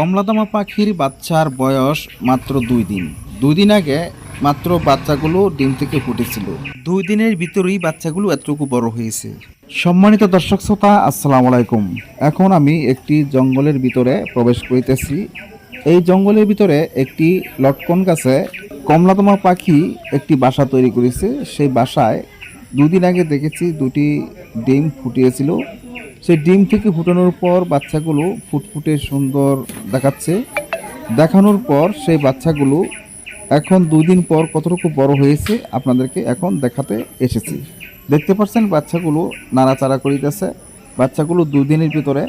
কমলাদামা পাখির বাচ্চার বয়স মাত্র দুই দিন। দুই দিন আগে মাত্র বাচ্চাগুলো ডিম থেকে ফুটেছিল। দুই দিনের ভিতরেই বাচ্চাগুলো এতটুকু বড় হয়েছে। সম্মানিত দর্শক শ্রোতা, আসসালামু আলাইকুম। এখন আমি একটি জঙ্গলের ভিতরে প্রবেশ করিতেছি। এই জঙ্গলের ভিতরে একটি লটকন গাছে কমলাতমা পাখি একটি বাসা তৈরি করেছে। সেই বাসায় দুদিন আগে দেখেছি দুটি ডিম ফুটিয়েছিল। সেই ডিম থেকে ফুটানোর পর বাচ্চাগুলো ফুটফুটে সুন্দর দেখাচ্ছে। দেখানোর পর সেই বাচ্চাগুলো এখন দুদিন পর কতটুকু বড় হয়েছে আপনাদেরকে এখন দেখাতে এসেছি। দেখতে পাচ্ছেন বাচ্চাগুলো নাড়াচাড়া করিতেছে। বাচ্চাগুলো দুদিনের ভিতরে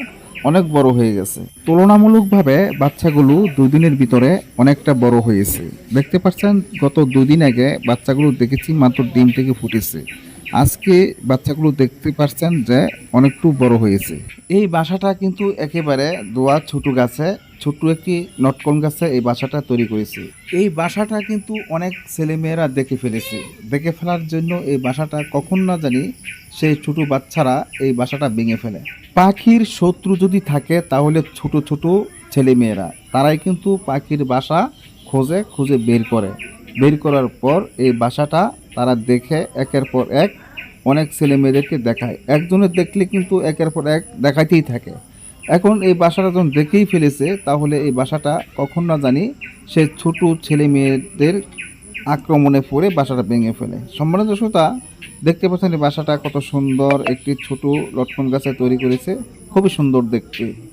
অনেক বড় হয়ে গেছে। তুলনামূলকভাবে বাচ্চাগুলো দুদিনের ভিতরে অনেকটা বড় হয়েছে। দেখতে পাচ্ছেন গত দুদিন আগে বাচ্চাগুলো দেখেছি মাত্র ডিম থেকে ফুটেছে। আজকে বাচ্চাগুলো দেখতে পাচ্ছেন যে অনেকটু বড় হয়েছে। এই বাসাটা কিন্তু একেবারে দোয়া ছোট গাছে, ছোট্ট একটি নটকন গাছে এই বাসাটা তৈরি করেছে। এই বাসাটা কিন্তু অনেক ছেলেমেয়েরা দেখে ফেলেছে। দেখে ফেলার জন্য এই বাসাটা কখন না জানি সেই ছোট বাচ্চারা এই বাসাটা ভেঙে ফেলে। পাখির শত্রু যদি থাকে তাহলে ছোট ছোট ছেলেমেয়েরা, তারাই কিন্তু পাখির বাসা খোঁজে, খুঁজে বের করে। বের করার পর এই বাসাটা তারা দেখে একের পর এক অনেক ছেলে মেয়েদেরকে দেখায়। একজনের দেখলে কিন্তু একের পর এক দেখাইতেই থাকে। এখন এই বাসাটা যখন দেখেই ফেলেছে, তাহলে এই বাসাটা কখন না জানি সে ছোট ছেলে মেয়েদের আক্রমণে পড়ে বাসাটা ভেঙে ফেলে। সম্মানিত শ্রোতা, দেখতে পাচ্ছেন এই বাসাটা কত সুন্দর একটি ছোট লটকন গাছে তৈরি করেছে। খুবই সুন্দর দেখতে।